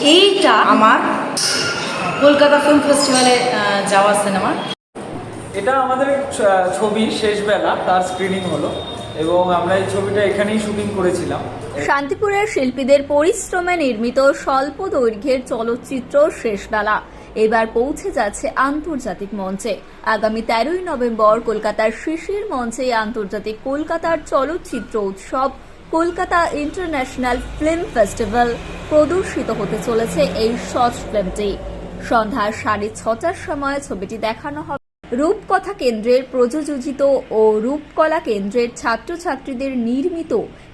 এইটা আমার কলকাতা ফিল্ম ফেস্টিভ্যালে যাওয়া সিনেমা এটা আমাদের ছ- ছবি শেষবেলা তার স্ক্রিনিং হলো। এবং আমরা এই ছবিটা এখানেই শুটিং করেছিলাম। শান্তিপুরের শিল্পীদের পরিশ্রমে নির্মিত স্বল্প দৈর্ঘ্যের চলচ্চিত্র শেষবেলা। এবার পৌঁছে যাচ্ছে আন্তর্জাতিক মঞ্চে। আগামী তেরোই নভেম্বর কলকাতার শিশির মঞ্চে আন্তর্জাতিক কলকাতার চলচ্চিত্র উৎসব কলকাতা ইন্টারন্যাশনাল ফিল্ম ফেস্টিভ্যাল প্রদর্শিত হতে চলেছে এই শর্ট ফিল্মটি। সন্ধ্যা সাড়ে ছটার সময় ছবিটি দেখানো হবে। রূপকথা কেন্দ্রের প্রযোজিত ও রূপকলা কেন্দ্রের ছাত্রছাত্রীদের নির্মিত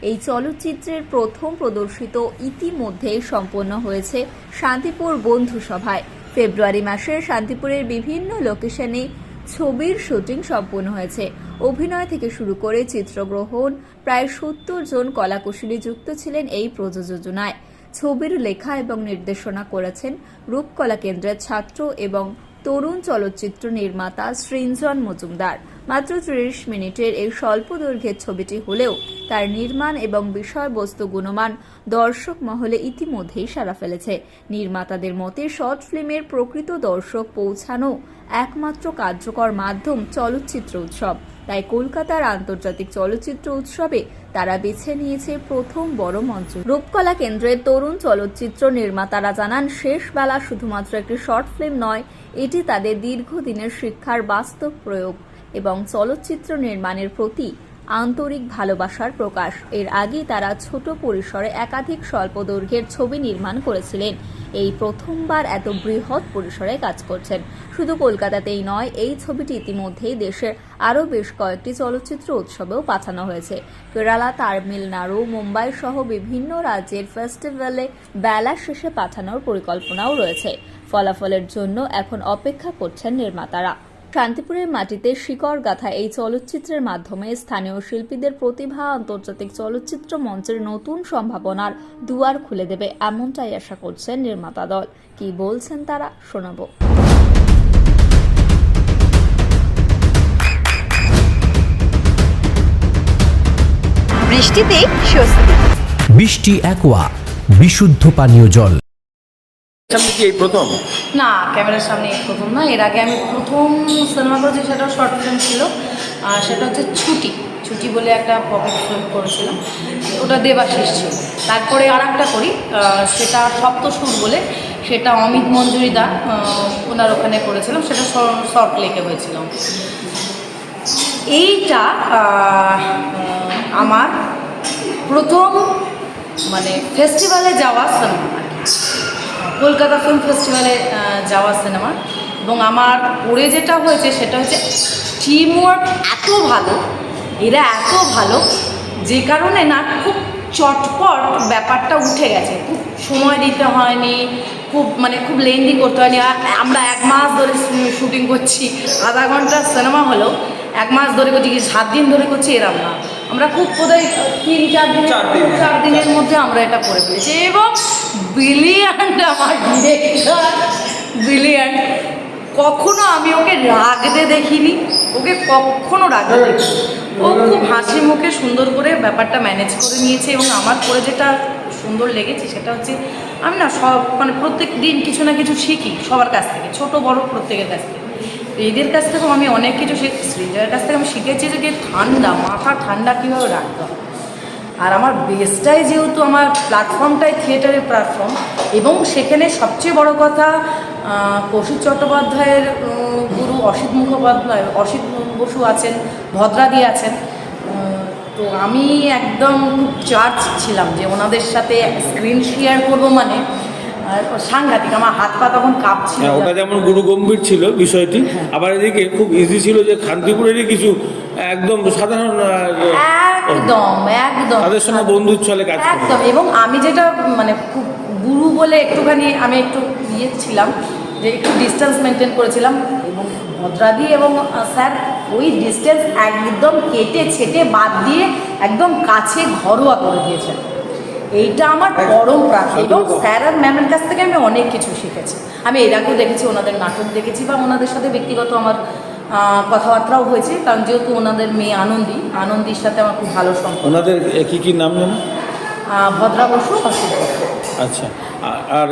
এই চলচ্চিত্রের প্রথম প্রদর্শিত ইতিমধ্যে সম্পন্ন হয়েছে শান্তিপুর বন্ধু সভায় ফেব্রুয়ারি মাসে শান্তিপুরের বিভিন্ন লোকেশনে ছবির শুটিং সম্পন্ন হয়েছে। অভিনয় থেকে শুরু করে চিত্রগ্রহণ, প্রায় সত্তর জন কলাকুশলী যুক্ত ছিলেন এই প্রযোজনায়। ছবির লেখা এবং নির্দেশনা করেছেন রূপকলা কেন্দ্রের ছাত্র এবং তরুণ চলচ্চিত্র নির্মাতা সৃঞ্জন মজুমদার। মাত্র ত্রিশ মিনিটের এই স্বল্প দৈর্ঘ্যের ছবিটি হলেও তার নির্মাণ এবং বিষয়বস্তু গুণমান দর্শক মহলে ইতিমধ্যেই সারা ফেলেছে। নির্মাতাদের মতে, শর্ট ফিল্মের প্রকৃত দর্শক পৌঁছানো একমাত্র কার্যকর মাধ্যম চলচ্চিত্র উৎসব। তাই কলকাতার আন্তর্জাতিক চলচ্চিত্র উৎসবে তারা বেছে নিয়েছে প্রথম বড় মঞ্চ। রূপকলা কেন্দ্রের তরুণ চলচ্চিত্র নির্মাতারা জানান, শেষ বেলা শুধুমাত্র একটি শর্ট ফিল্ম নয়, এটি তাদের দীর্ঘদিনের শিক্ষার বাস্তব প্রয়োগ এবং চলচ্চিত্র নির্মাণের প্রতি আন্তরিক ভালোবাসার প্রকাশ। এর আগে তারা ছোট পরিসরে একাধিক স্বল্প দৈর্ঘ্যের ছবি নির্মাণ করেছিলেন। এই প্রথমবার এত বৃহৎ পরিসরে কাজ করছেন। শুধু কলকাতাতেই নয়, এই ছবিটি ইতিমধ্যেই দেশের আরও বেশ কয়েকটি চলচ্চিত্র উৎসবেও পাঠানো হয়েছে। কেরালা তামিলনাড়ু মুম্বাই সহ বিভিন্ন রাজ্যের ফেস্টিভ্যালে বেলা শেষে পাঠানোর পরিকল্পনাও রয়েছে। ফলাফলের জন্য এখন অপেক্ষা করছেন নির্মাতারা। শান্তিপুরের মাটিতে শিকড় গাথা এই চলচ্চিত্রের মাধ্যমে স্থানীয় শিল্পীদের প্রতিভা আন্তর্জাতিক চলচ্চিত্র মঞ্চের নতুন সম্ভাবনার দুয়ার খুলে দেবে এমনটাই আশা করছেন নির্মাতা দল। কি বলছেন তারা শোনাবো। বৃষ্টিতে স্বস্তি। বৃষ্টি অ্যাকোয়া বিশুদ্ধ পানীয় জল। সামনে কি এই প্রথম? না ক্যামেরার সামনে এই প্রথম না এর আগে আমি প্রথম সিনেমা করেছি সেটাও শর্ট ফিল্ম ছিল আর সেটা হচ্ছে ছুটি ছুটি বলে একটা পকেট ফিল্ম করেছিলাম ওটা দেবাশিস ছিল। তারপরে আর একটা করি সেটা সপ্তসুর বলে সেটা অমিত মঞ্জুরিদা আহ, ওনার ওখানে করেছিলাম সেটা শর্ট লেকে হয়েছিল। এইটা আমার প্রথম মানে ফেস্টিভ্যালে যাওয়া সিনেমা কলকাতা ফিল্ম ফেস্টিভ্যালে যাওয়া সিনেমা। এবং আমার পড়ে যেটা হয়েছে সেটা হচ্ছে টিম ওয়ার্ক এত ভালো, এরা এত ভালো, যে কারণে না খুব চটপট ব্যাপারটা উঠে গেছে। খুব সময় দিতে হয়নি, খুব মানে খুব লেন্দি করতে হয়নি। আমরা এক মাস ধরে শুটিং করছি। আধা ঘণ্টার সিনেমা হলো এক মাস ধরে করছি কি সাত দিন ধরে করছি এরম না। আমরা খুব বোধহয় তিন চার দিন চার দিন। চার দিনের মধ্যে আমরা এটা করে ফেলেছি। এবং ব্রিলিয়ান্ট আমার ডিরেক্টর ব্রিলিয়ান্ট কখনো আমি ওকে রাগতে দেখিনি ওকে কখনো রাগতে দেখিনি। ও খুব হাসি মুখে সুন্দর করে ব্যাপারটা ম্যানেজ করে নিয়েছে এবং আমার করে যেটা সুন্দর লেগেছে সেটা হচ্ছে আমি না সব মানে প্রত্যেক দিন কিছু না কিছু শিখি সবার কাছ থেকে ছোট বড় প্রত্যেকের কাছ থেকে। এদের কাছ থেকেও আমি অনেক কিছু শিখছি সৃঞ্জয়ের কাছ থেকে আমি শিখেছি যে ঠান্ডা, মাথা ঠান্ডা কীভাবে রাখতে হয় আর আমার বেসটাই যেহেতু আমার প্ল্যাটফর্মটাই থিয়েটারের প্ল্যাটফর্ম এবং সেখানে সবচেয়ে বড় কথা কৌশিক চট্টোপাধ্যায়ের গুরু অসিত মুখোপাধ্যায়, অসিত বসু আছেন, ভদ্রাদি আছেন তো আমি একদম খুব চার্জ ছিলাম যে ওনাদের সাথে স্ক্রিন শেয়ার করব মানে সাংঘাতিক আমার হাত পা তখন কাঁপছিল। হ্যাঁ, ওটা যেমন গুরু গম্ভীর ছিল বিষয়টি আবার এদিকে খুব ইজি ছিল যে খান্তিপুরেরই কিছু একদম সাধারণ একদম একদম। তাদের সঙ্গে বন্ধুর ছলে কাজ একদম এবং আমি যেটা মানে খুব গুরু বলে একটুখানি আমি একটু ইয়ে ছিলাম যে একটু ডিস্টেন্স মেনটেন করেছিলাম এবং ভদ্রাদি এবং স্যার ওই ডিস্টেন্স একদম কেটে ছেটে বাদ দিয়ে একদম কাছে ঘরোয়া করে দিয়েছেন। এইটা আমার পরম প্রাপ্তি। এবং স্যার আর ম্যামের কাছ থেকে আমি অনেক কিছু শিখেছি। আমি এর আগেও দেখেছি ওনাদের নাটক দেখেছি বা ওনাদের সাথে ব্যক্তিগত আমার কথাবার্তাও হয়েছে কারণ যেহেতু ওনাদের মেয়ে আনন্দী আনন্দীর সাথে আমার খুব ভালো সম্পর্ক। ওনাদের কি কি নাম জানো ভদ্রা বসু অসিত আচ্ছা। আর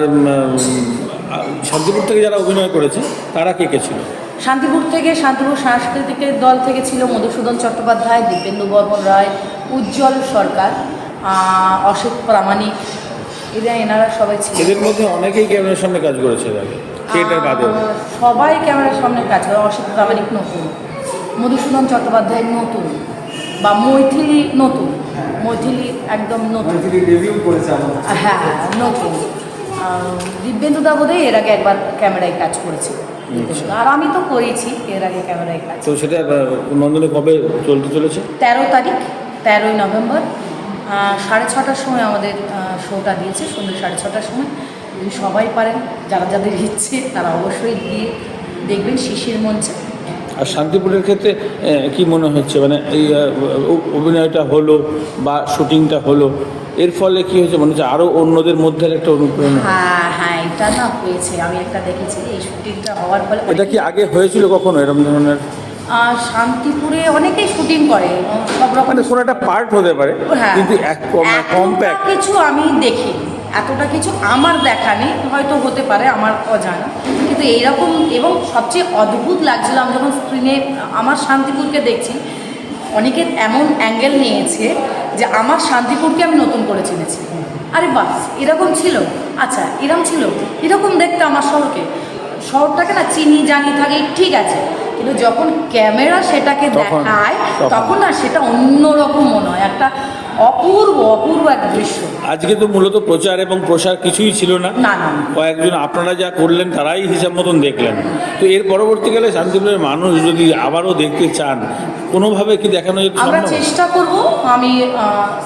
শান্তিপুর থেকে যারা অভিনয় করেছে তারা কে কে ছিল? শান্তিপুর থেকে শান্তিপুর সাংস্কৃতিকের দল থেকে ছিল মধুসূদন চট্টোপাধ্যায় দিব্যেন্দু বর্মন রায় উজ্জ্বল সরকার। অসিত প্রামাণিক এরা এনারা সবাই ছিল। এদের মধ্যে অনেকেই ক্যামেরার সামনে কাজ করেছে আগে থিয়েটার সবাই ক্যামেরার সামনে কাজ করে অসিত প্রামাণিক নতুন। মধুসূদন চট্টোপাধ্যায় নতুন বা মৈথিলি নতুন। মৈথিলি একদম নতুন। করেছে হ্যাঁ হ্যাঁ, নতুন। আহ, দিব্যেন্দুদা বোধহয় এর আগে একবার ক্যামেরায় কাজ করেছে। আর আমি তো করেছি এর আগে ক্যামেরায় কাজ। তো সেটা নন্দনে কবে চলতে চলেছে? তেরো তারিখ তেরোই নভেম্বর। সাড়ে ছটার সময় আমাদের শোটা দিয়েছে সন্ধ্যে সাড়ে ছটার সময়। যদি সবাই পারেন যারা যাদের ইচ্ছে তারা অবশ্যই গিয়ে দেখবেন শিশির মঞ্চে। আর শান্তিপুরের ক্ষেত্রে কি মনে হচ্ছে? মানে এই অভিনয়টা হলো বা শুটিংটা হলো এর ফলে কি হয়েছে? মনে হচ্ছে আরও অন্যদের মধ্যে একটা অনুপ্রেরণা। হ্যাঁ হ্যাঁ এটা না হয়েছে। আমি একটা দেখেছি এই শুটিংটা হওয়ার ফলে এটা কি আগে হয়েছিল কখনো এরকম ধরনের? শান্তিপুরে অনেকেই শুটিং করে সব রকম মানে কোনো একটা পার্ট হতে পারে হ্যাঁ। কিন্তু এক কম্প্যাক্ট কিছু আমি দেখি এতটা কিছু আমার দেখা নেই হয়তো হতে পারে আমার অজানা। কিন্তু এইরকম এবং সবচেয়ে অদ্ভুত লাগছিল আমি যখন স্ক্রিনে আমার শান্তিপুরকে দেখছি অনেকে এমন অ্যাঙ্গেল নিয়েছে যে আমার শান্তিপুরকে আমি নতুন করে চিনেছি। আরে বাস এরকম ছিল? আচ্ছা এরকম ছিল? এরকম দেখতে আমার শহরকে। শহরটাকে না চিনি জানি থাকে ঠিক আছে কিন্তু যখন ক্যামেরা সেটাকে দেখায় তখন। আর সেটা অন্যরকম মনে হয় একটা অপূর্ব অপূর্ব এক দৃশ্য। আজকে তো মূলত প্রচার এবং প্রসার কিছুই ছিল না। না। কয়েকজন আপনারা যা করলেন তারাই হিসাব মতন দেখলেন। তো এর পরবর্তীকালে শান্তিপুরের মানুষ যদি আবারও দেখতে চান কোনোভাবে কি দেখানো যেতে আমরা চেষ্টা করব আমি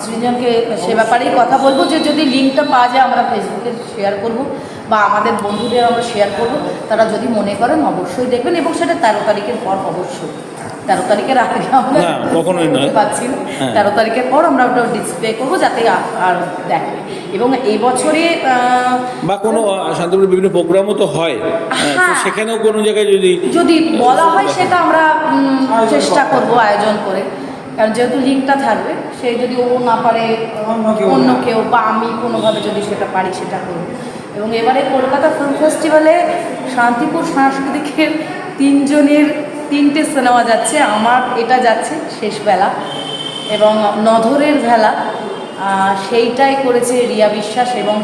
সৃজনকে সে ব্যাপারেই কথা বলব যে যদি লিঙ্কটা পাওয়া যায় আমরা ফেসবুকে শেয়ার করব বা আমাদের বন্ধুদের আমরা শেয়ার করব। তারা যদি মনে করেন অবশ্যই দেখবেন এবং সেটা তেরো তারিখের পর অবশ্যই। তেরো তারিখের আগে আমরা কখনোই নয়। পাচ্ছি না হ্যাঁ। তেরো তারিখের পর আমরা ওটা ডিসপ্লে করব যাতে আর দেখে এবং এই বছরে বা কোনো শান্তিপুরের বিভিন্ন প্রোগ্রামও তো হয় হ্যাঁ, হ্যাঁ। সেখানেও কোনো জায়গায় যদি যদি বলা হয় সেটা আমরা চেষ্টা করব আয়োজন করে কারণ যেহেতু লিঙ্কটা থাকবে সে যদি ও না পারে অন্য কেউ অন্য কেউ বা আমি কোনোভাবে যদি সেটা পারি সেটা করব এবং এবারে কলকাতা ফিল্ম ফেস্টিভ্যালে শান্তিপুর সাংস্কৃতিকের তিনজনের তিনটে সিনেমা যাচ্ছে আমার এটা যাচ্ছে শেষবেলা এবং নধরের ভেলা সেইটাই করেছে রিয়া বিশ্বাস এবং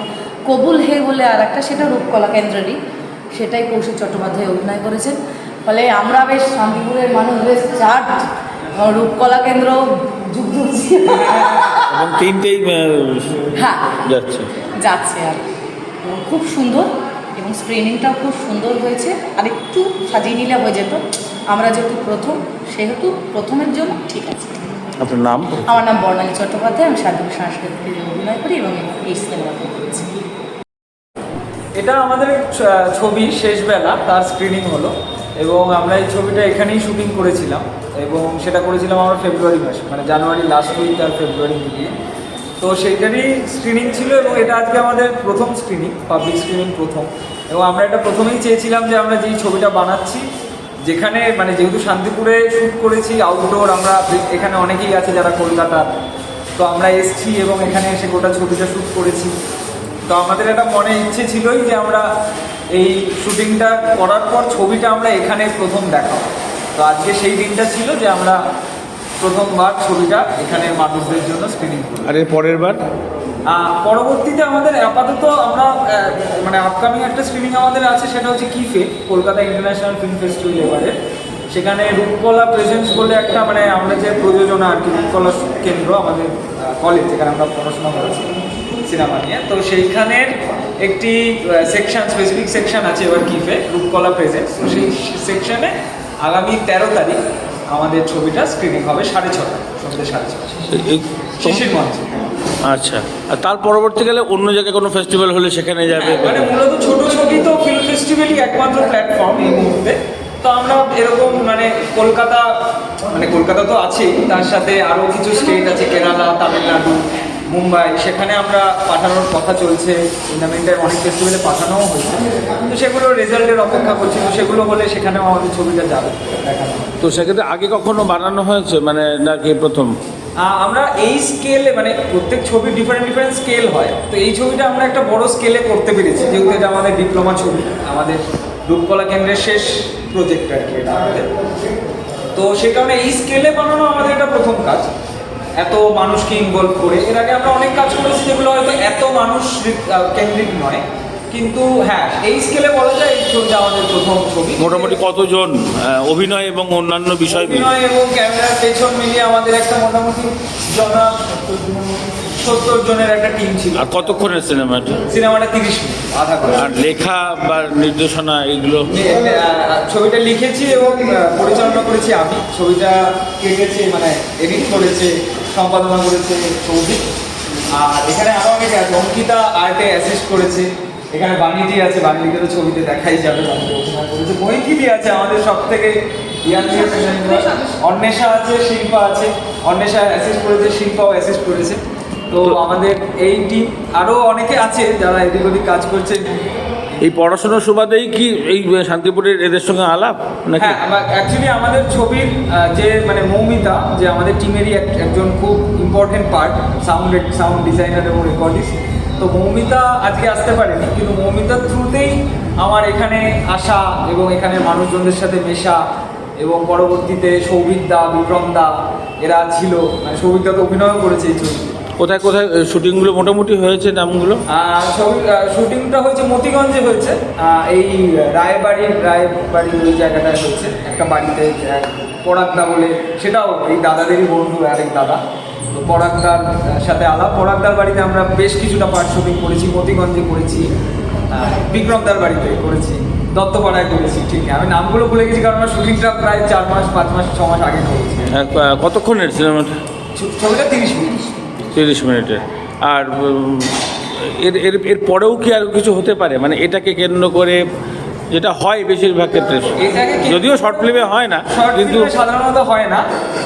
কবুল হে বলে আর একটা সেটা রূপকলা কেন্দ্রেরই সেটাই কৌশিক চট্টোপাধ্যায় অভিনয় করেছেন। ফলে আমরা বেশ শান্তিপুরের মানুষ বেশ চাট রূপকলা কেন্দ্র যুক্ত এবং তিনটেই হ্যাঁ। যাচ্ছে। যাচ্ছে আর খুব সুন্দর এবং স্ক্রিনিংটাও খুব সুন্দর হয়েছে। আর একটু সাজিয়ে নিলে হয়ে যেত। আমরা যেহেতু প্রথম সেহেতু প্রথমের জন্য ঠিক আছে। আপনার নাম? আমার নাম বর্ণালী চট্টোপাধ্যায় আমি শান্তিপুর সাংস্কৃতিক অভিনয় করি এবং এই সিনেমাতে করেছি এটা আমাদের ছবি শেষবেলা তার স্ক্রিনিং হলো। এবং আমরা এই ছবিটা এখানেই শুটিং করেছিলাম। এবং সেটা করেছিলাম আমরা ফেব্রুয়ারি মাসে মানে জানুয়ারি লাস্ট উইক আর ফেব্রুয়ারি মিলিয়ে তো সেইটারই স্ক্রিনিং ছিল এবং এটা আজকে আমাদের প্রথম স্ক্রিনিং পাবলিক স্ক্রিনিং প্রথম। এবং আমরা এটা প্রথমেই চেয়েছিলাম যে আমরা যেই ছবিটা বানাচ্ছি যেখানে মানে যেহেতু শান্তিপুরে শ্যুট করেছি আউটডোর আমরা এখানে অনেকেই আছে যারা কলকাতার তো আমরা এসছি এবং এখানে এসে গোটা ছবিটা শ্যুট করেছি। তো আমাদের একটা মনে ইচ্ছে ছিলই যে আমরা এই শ্যুটিংটা করার পর ছবিটা আমরা এখানে প্রথম দেখাবো। তো আজকে সেই দিনটা ছিল যে আমরা প্রথমবার ছবিটা এখানে মানুষদের জন্য স্ক্রিনিং করি আর এর পরের বার? পরবর্তীতে আমাদের আপাতত আমরা মানে আপকামিং একটা স্ক্রিনিং আমাদের আছে সেটা হচ্ছে কিফে কলকাতা ইন্টারন্যাশনাল ফিল্ম ফেস্টিভ্যাল এবারে। সেখানে রূপকলা প্রেজেন্স বলে একটা মানে আমরা যে প্রযোজনা আর কি রূপকলা কেন্দ্র আমাদের কলেজ যেখানে আমরা পড়াশোনা করেছি সিনেমা নিয়ে। তো সেইখানের একটি সেকশন স্পেসিফিক সেকশন আছে এবার কিফে রূপকলা প্রেজেন্স তো সেই সেকশনে আগামী তেরো তারিখ আমাদের ছবিটা স্ক্রিনিং হবে সাড়ে ছটা সন্ধ্যে সাড়ে ছটা শিশির মঞ্চে। আচ্ছা। আর তার পরবর্তীকালে অন্য জায়গায় কোনো ফেস্টিভ্যাল হলে সেখানে যাবে? মানে মূলত ছোট ছবি তো ফিল্ম ফেস্টিভ্যালই একমাত্র প্ল্যাটফর্ম এই মুহূর্তে। তো আমরা এরকম মানে কলকাতা মানে কলকাতা তো আছেই তার সাথে আরও কিছু স্টেট আছে কেরালা তামিলনাড়ু মুম্বাই সেখানে আমরা পাঠানোর কথা চলছে। টুর্নামেন্টের অনেক ফেস্টিভ্যালে পাঠানোও হয়েছে তো সেগুলো রেজাল্টের অপেক্ষা করছি তো সেগুলো হলে সেখানেও আমাদের ছবিটা যাবে দেখানো তো সেক্ষেত্রে আগে কখনো বানানো হয়েছে? মানে নাকি প্রথম? আমরা এই স্কেলে মানে প্রত্যেক ছবি ডিফারেন্ট ডিফারেন্ট স্কেল হয়। তো এই ছবিটা আমরা একটা বড় স্কেলে করতে পেরেছি, যেহেতু এটা আমাদের ডিপ্লোমা ছবি, আমাদের রূপকলা কেন্দ্রের শেষ প্রজেক্ট আর কি এটা আমাদের। তো সে কারণে এই স্কেলে বানানো আমাদের এটা প্রথম কাজ। এত মানুষকে ইনভলভ করে, এর আগে আমরা অনেক কাজ করেছি যেগুলো হয়তো এত মানুষ কেন্দ্রিক নয়। কিন্তু হ্যাঁ এই স্কেলে বলা যায় এই ছবিটা আমাদের প্রথম ছবি। মোটামুটি কতজন অভিনয় এবং অন্যান্য বিষয়? অভিনয় এবং ক্যামেরার পেছন মিলিয়ে আমাদের একটা মোটামুটি জনা সত্তর জনের একটা টিম ছিল। আর কতক্ষণের সিনেমাটা? সিনেমাটা তিরিশ মিনিট। আধা করে আর লেখা বা নির্দেশনা এগুলো? ছবিটা লিখেছি এবং পরিচালনা করেছি আমি। ছবিটা কেটেছে মানে এডিট করেছে সম্পাদনা করেছে সৌভিক। আর এখানে আরও অনেকে আছে। অঙ্কিতা আর্টে অ্যাসিস্ট করেছে। এখানে বাণীজি আছে বাণীজিকে তো ছবিতে দেখাই যাবে বাণীজি অভিনয় করেছে। মৈথিলি আছে আমাদের সব থেকে অন্বেষা আছে শিল্পা আছে। অন্বেষা অ্যাসিস্ট করেছে শিল্পাও অ্যাসিস্ট করেছে। তো আমাদের এই টিম আরও অনেকে আছে যারা এদিক ওদিক কাজ করছে। এই পড়াশোনার সুবাদেই কি এই শান্তিপুরের এদের সঙ্গে আলাপ নাকি? হ্যাঁ অ্যাকচুয়ালি আমাদের ছবির যে মানে মৌমিতা যে আমাদের টিমেরই এক- একজন খুব important part sound sound designer এবং রেকর্ডিস্ট তো মৌমিতা আজকে আসতে পারেনি কিন্তু মৌমিতার থ্রুতেই আমার এখানে আসা এবং এখানে মানুষজনদের সাথে মেশা এবং পরবর্তীতে সৌভিক দা বিক্রম দা এরা ছিল। মানে সৌভিক দা তো অভিনয় করেছে এই ছবিতে। কোথায় কোথায় শুটিংগুলো মোটামুটি হয়েছে নামগুলো? ছবি শুটিংটা হয়েছে মতিগঞ্জে হয়েছে। এই রায়বাড়ির রায়বাড়ির ওই জায়গাটায় হয়েছে একটা বাড়িতে পরাগদা বলে সেটাও এই দাদাদেরই বন্ধু আরেক দাদা। তো পরাগদার সাথে আলাপ। পরাগদার বাড়িতে আমরা বেশ কিছুটা পার্ট শুটিং করেছি মতিগঞ্জে করেছি বিক্রমদার বাড়িতে করেছি দত্তপাড়ায় করেছি ঠিক। আমি নামগুলো ভুলে গেছি কারণ আমার শুটিংটা প্রায় চার মাস পাঁচ মাস ছ মাস আগে করেছি। কতক্ষণের সিনেমাটা ছবিটা তিরিশ মিনিট। তিরিশ মিনিটের আর এর এর এর পরেও কি আর কিছু হতে পারে? মানে এটাকে কেন্দ্র করে যেটা হয় বেশিরভাগ ক্ষেত্রে। যদিও শর্ট ফিল্মে হয় না কিন্তু সাধারণত হয় না।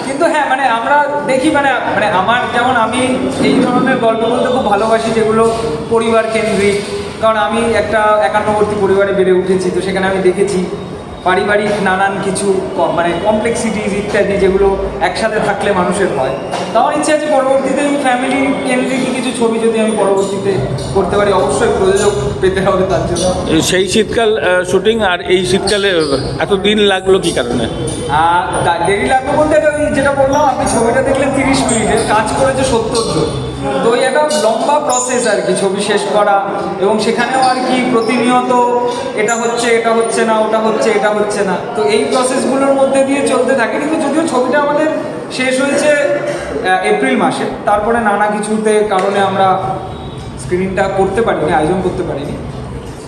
কিন্তু হ্যাঁ মানে আমরা দেখি মানে মানে আমার যেমন আমি এই ধরনের গল্প বলতে খুব ভালোবাসি যেগুলো পরিবার কেন্দ্রিক। কারণ আমি একটা একান্নবর্তী পরিবারে বেড়ে উঠেছি তো সেখানে আমি দেখেছি পারিবারিক নানান কিছু মানে কমপ্লেক্সিটিস ইত্যাদি যেগুলো একসাথে থাকলে মানুষের হয়। তো আমার ইচ্ছা আছে পরবর্তীতে ফ্যামিলি কেন্দ্রিক কিছু ছবি যদি আমি পরবর্তীতে করতে পারি অবশ্যই প্রযোজক পেতে হবে তার জন্য। সেই শীতকাল শুটিং আর এই শীতকালে এত দিন লাগল কি কারণে? আর দেরি লাগবে বলতে যেটা বললাম আপনি ছবিটা দেখলেন তিরিশ মিনিটের কাজ করেছে সত্তর জন। তো একটা লম্বা প্রসেস আর কি ছবি শেষ করা এবং সেখানেও আর কি প্রতিনিয়ত এটা হচ্ছে এটা হচ্ছে না, ওটা হচ্ছে, এটা হচ্ছে না। তো এই প্রসেসগুলোর মধ্যে দিয়ে চলতে থাকে, কিন্তু যদিও ছবিটা আমাদের শেষ হয়েছে এপ্রিল মাসে, তারপরে নানা কিছুতে কারণে আমরা স্ক্রিনিংটা করতে পারিনি, আয়োজন করতে পারিনি।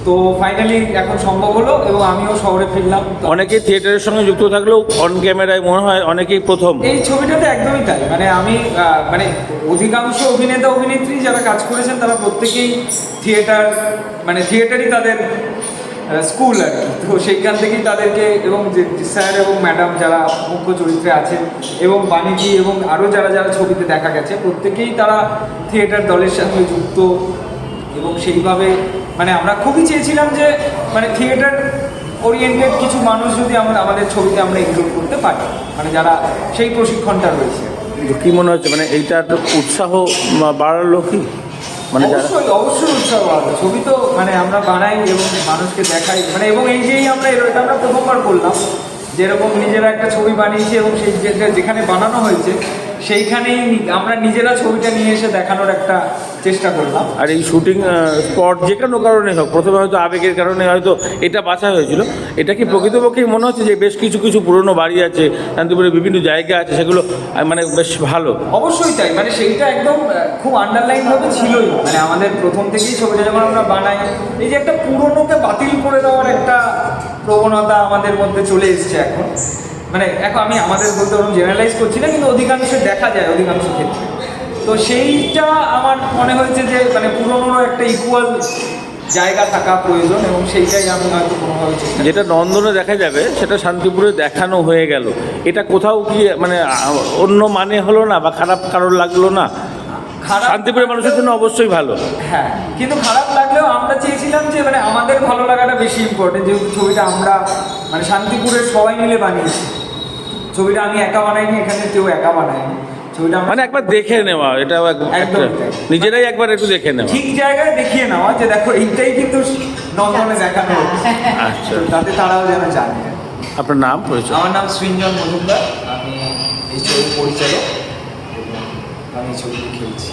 তো ফাইনালি এখন সম্ভব হলো এবং আমিও শহরে ফিরলাম। অনেকেই থিয়েটারের সঙ্গে যুক্ত থাকলেও অন ক্যামেরায় মনে হয় অনেকেই প্রথম। এই ছবিটাতে একদমই তাই। মানে আমি মানে অধিকাংশ অভিনেতা অভিনেত্রী যারা কাজ করেছেন তারা প্রত্যেকেই থিয়েটার মানে থিয়েটারই তাদের স্কুল আর কি। তো সেইখান থেকেই তাদেরকে এবং যে স্যার এবং ম্যাডাম যারা মুখ্য চরিত্রে আছেন এবং বাণিজ্যি এবং আরও যারা যারা ছবিতে দেখা গেছে প্রত্যেকেই তারা থিয়েটার দলের সঙ্গে যুক্ত এবং সেইভাবে মানে আমরা খুবই চেয়েছিলাম যে মানে থিয়েটার ওরিয়েন্টেড কিছু মানুষ যদি আমরা আমাদের ছবিতে আমরা ইনক্লুড করতে পারি। মানে যারা সেই প্রশিক্ষণটা রয়েছে। কি মনে হচ্ছে? মানে এইটা একটা উৎসাহ বাড়ালো কি? মানে অবশ্যই অবশ্যই উৎসাহ বাড়বে ছবি তো মানে আমরা বানাই এবং মানুষকে দেখাই। মানে এবং এই যেই আমরা এটা আমরা প্রথমবার করলাম। যেরকম নিজেরা একটা ছবি বানিয়েছি এবং সেই যেখানে বানানো হয়েছে সেইখানেই আমরা নিজেরা ছবিটা নিয়ে এসে দেখানোর একটা চেষ্টা করলাম। আর এই শুটিং স্পট যে কোনো কারণে হোক প্রথমে হয়তো আবেগের কারণে হয়তো এটা বাছা হয়েছিল। এটা কি প্রকৃতপক্ষেই মনে হচ্ছে যে বেশ কিছু কিছু পুরনো বাড়ি আছে শান্তিপুরে বিভিন্ন জায়গা আছে সেগুলো মানে বেশ ভালো? অবশ্যই তাই মানে সেইটা একদম খুব আন্ডারলাইন ভাবে ছিলই। মানে আমাদের প্রথম থেকেই ছবিটা যখন আমরা বানাই এই যে একটা পুরনোকে বাতিল করে দেওয়ার একটা প্রবণতা আমাদের মধ্যে চলে এসছে এখন। মানে এখন আমি আমাদের বলতে ওরকম জেনারেলাইজ করছি না কিন্তু অধিকাংশ দেখা যায় অধিকাংশ ক্ষেত্রে। তো সেইটা আমার মনে হয়েছে যে মানে পুরনোরও একটা ইকুয়াল জায়গা থাকা প্রয়োজন এবং সেইটাই আমি হয়তো কোনোভাবে যেটা নন্দনে দেখা যাবে সেটা শান্তিপুরে দেখানো হয়ে গেল। এটা কোথাও কি মানে অন্য মানে হলো না বা খারাপ কারোর লাগল না? শান্তিপুরের মানুষের জন্য অবশ্যই ভালো। হ্যাঁ কিন্তু খারাপ লাগলেও আমরা চেয়েছিলাম যে মানে আমাদের ভালো লাগাটা বেশি ইম্পর্টেন্ট যেহেতু ছবিটা আমরা মানে শান্তিপুরের সবাই মিলে বানিয়েছি। ছবিটা আমি একা বানাইনি এখানে কেউ একা বানায়নি। ছবিটা মানে একবার দেখে নেওয়া এটা এক- একদম। একটা- নিজেরাই একবার একটু দেখে নেওয়া। ঠিক জায়গায় দেখিয়ে নেওয়া যে দেখো এইটাই কিন্তু নন্দনে দেখানো হচ্ছে। আচ্ছা। তাতে তারাও যেন জানে। আপনার নাম পরিচয়? আমার নাম সৃঞ্জন মজুমদার। আমি এই ছবির পরিচালক এবং আমি এই ছবিটি খেলছি।